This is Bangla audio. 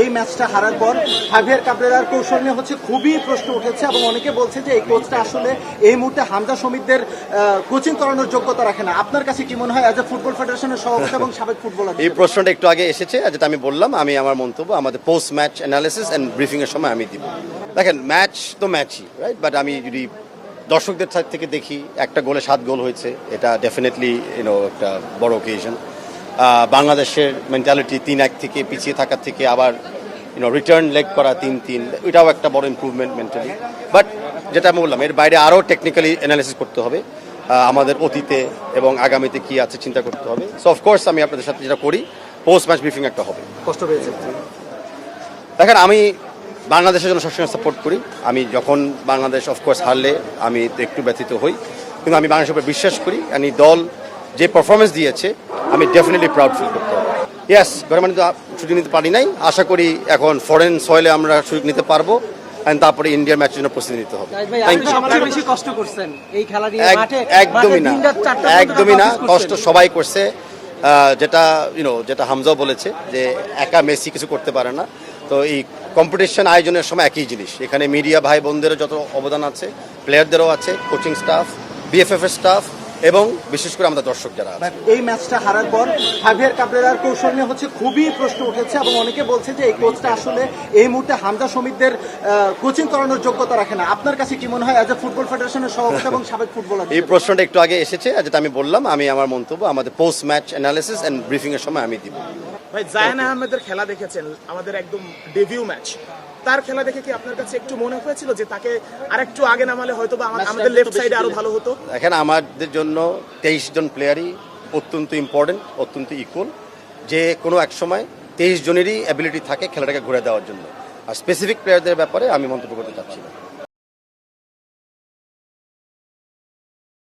এই ম্যাচটা হারার পর হাভিয়ার কাবরেরার কৌশল নিয়ে হচ্ছে খুবই প্রশ্ন উঠেছে এবং অনেকে বলছে যে এই কোচটা আসলে এই মুহূর্তে হামজা সমিতদের কোচিং করানোর যোগ্যতা রাখে না। আপনার কাছে কি মনে হয় অ্যাজ এ ফুটবল ফেডারেশনের সভাপতি এবং সাবেক ফুটবলার এই প্রশ্নটা একটু আগে এসেছে যেটা আমি বললাম, আমি আমার মন্তব্য, আমাদের post match analysis and briefing এর সময় আমি দিব। দেখেন ম্যাচ তো ম্যাচই রাইট বাট আমি যদি দর্শকদের থেকে দেখি, একটা গোলে সাত গোল হয়েছে, এটা ডেফিনেটলি ইউনো একটা বড় অকেশন বাংলাদেশের মেন্টালিটি তিন এক থেকে পিছিয়ে থাকার থেকে আবার ইউনো রিটার্ন লেগ করা তিন তিন এটাও একটা বড় ইম্প্রুভমেন্ট মেন্টালি বাট যেটা আমি বললাম এর বাইরে আরও টেকনিক্যালি অ্যানালিসিস করতে হবে আমাদের অতীতে এবং আগামীতে কি আছে চিন্তা করতে হবে। সো অফকোর্স আমি আপনাদের সাথে যেটা করি পোস্ট ম্যাচ ব্রিফিং একটা হবে। কষ্ট পেয়েছে দেখেন আমি বাংলাদেশের জন্য সবসময় সাপোর্ট করি। আমি যখন বাংলাদেশ অফকোর্স হারলে আমি একটু ব্যথিত হই। কিন্তু আমি বাংলাদেশের উপর বিশ্বাস করি এই দল যে পারফরমেন্স দিয়েছে আমি ডেফিনেটলি প্রাউড ফিল করতে পারব। ইয়াস ঘরে মানে তো ছুটি নিতে পারি নাই। আশা করি এখন ফরেন সয়েলে আমরা সুযোগ নিতে পারব তারপরে ইন্ডিয়ার ম্যাচের জন্য প্রস্তুতি নিতে হবে। একদমই না। একদমই না। কষ্ট সবাই করছে। যেটা ইউনো যেটা হামজাও বলেছে যে একা মেসি কিছু করতে পারে না। তো এই কম্পিটিশন আয়োজনের সময় একই জিনিস। এখানে মিডিয়া ভাই বোনদেরও যত অবদান আছে প্লেয়ারদেরও আছে কোচিং স্টাফ বিএফএফ এর স্টাফ এবং বিশেষ করে আমাদের দর্শক যারা এই ম্যাচটা হারার পর হাভিয়ার কাবরেরার কৌশল নিয়ে হচ্ছে খুবই প্রশ্ন উঠেছে এবং অনেকে বলছে যে এই কোচটা আসলে এই মুহূর্তে হামজা সমিতদের কোচিং করানোর যোগ্যতা রাখে না। আপনার কাছে কি মনে হয় অ্যাজ এ ফুটবল ফেডারেশনের সভাপতি এবং সাবেক ফুটবলার এই প্রশ্নটা একটু আগে এসেছে যেটা আমি বললাম আমি আমার মন্তব্য আমাদের post match analysis and briefing এর সময় আমি দিব। ভাই জায়ান আহমেদের খেলা দেখেছেন আমাদের একদম ডেবিউ ম্যাচ তার খেলা দেখে কি আপনার কাছে একটু মনে হয়েছিল যে তাকে আরেকটু আগে নামালে হয়তো বা আমাদের লেফট সাইডে আরও ভালো হতো? দেখেন আমাদের জন্য তেইশ জন প্লেয়ারই অত্যন্ত ইম্পর্টেন্ট অত্যন্ত ইকুয়াল যে কোনো এক সময় তেইশ জনেরই অ্যাবিলিটি থাকে খেলাটাকে ঘুরে দেওয়ার জন্য। আর স্পেসিফিক প্লেয়ারদের ব্যাপারে আমি মন্তব্য করতে চাচ্ছি না।